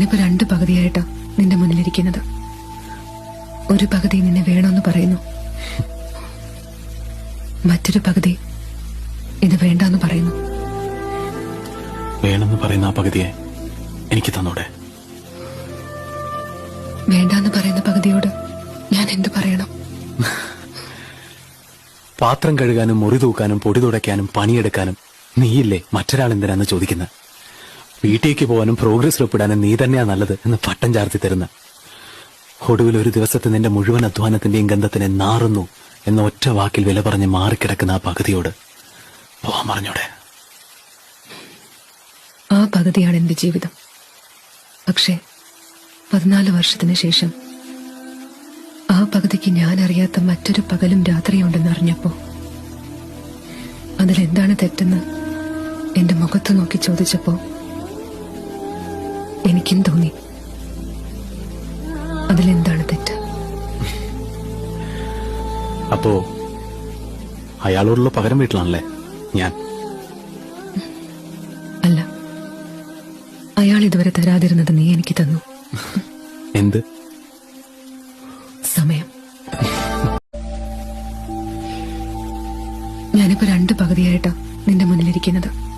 ഞാനിപ്പോ രണ്ട് പകുതിയായിട്ടാ നിന്റെ മുന്നിലിരിക്കുന്നത്. ഒരു പകുതി നിന്നെ വേണമെന്ന് പറയുന്നു. മറ്റൊരു പകുതി ഇത് വേണ്ടെന്ന് പറയുന്നു. വേണമെന്ന് പറയുന്ന ആ പകുതിയെ എനിക്ക് തന്നോടെ. വേണ്ടെന്ന് പറയുന്ന പകുതിയോട് ഞാൻ എന്ത് പറയണം? പാത്രം കഴുകാനും മുറി തൂക്കാനും പൊടി തുടയ്ക്കാനും പണിയെടുക്കാനും നീയില്ലേ മറ്റൊരാൾ എന്തിനാന്ന് ചോദിക്കുന്നത് വീട്ടിലേക്ക് പോകാനും പ്രോഗ്രസ് ഒപ്പിടാനും നീ തന്നെയാ നല്ലത് എന്ന് പട്ടം ചാർത്തി തരുന്ന. ഒടുവിൽ ഒരു ദിവസത്തെ നിന്റെ മുഴുവൻ അധ്വാനത്തിന്റെയും ഗന്ധത്തിനെ നാറുന്നു എന്ന ഒറ്റ വാക്കിൽ വില പറഞ്ഞ് മാറിക്കിടക്കുന്ന ആ പകുതിയോട്. പോവാൻ പറഞ്ഞോടെ? ആ പകുതിയാണ് എന്റെ ജീവിതം. പക്ഷേ പതിനാല് വർഷത്തിന് ശേഷം ആ പകുതിക്ക് ഞാൻ അറിയാത്ത മറ്റൊരു പകലും രാത്രിയുണ്ടെന്ന് അറിഞ്ഞപ്പോ അതിലെന്താണ് തെറ്റെന്ന് എന്റെ മുഖത്ത് നോക്കി ചോദിച്ചപ്പോ എനിക്കും തോന്നി. അതിലെന്താണ് തെറ്റ്? അപ്പോ അയാളോടുള്ള പകരം വീട്ടിലാണല്ലേ ഞാൻ? അല്ല. അയാൾ ഇതുവരെ തരാതിരുന്നത് നീ എനിക്ക് തന്നു. എന്ത്? സമയം. ഞാനിപ്പോ രണ്ട് പകുതിയായിട്ടാ നിന്റെ മുന്നിലിരിക്കുന്നത്.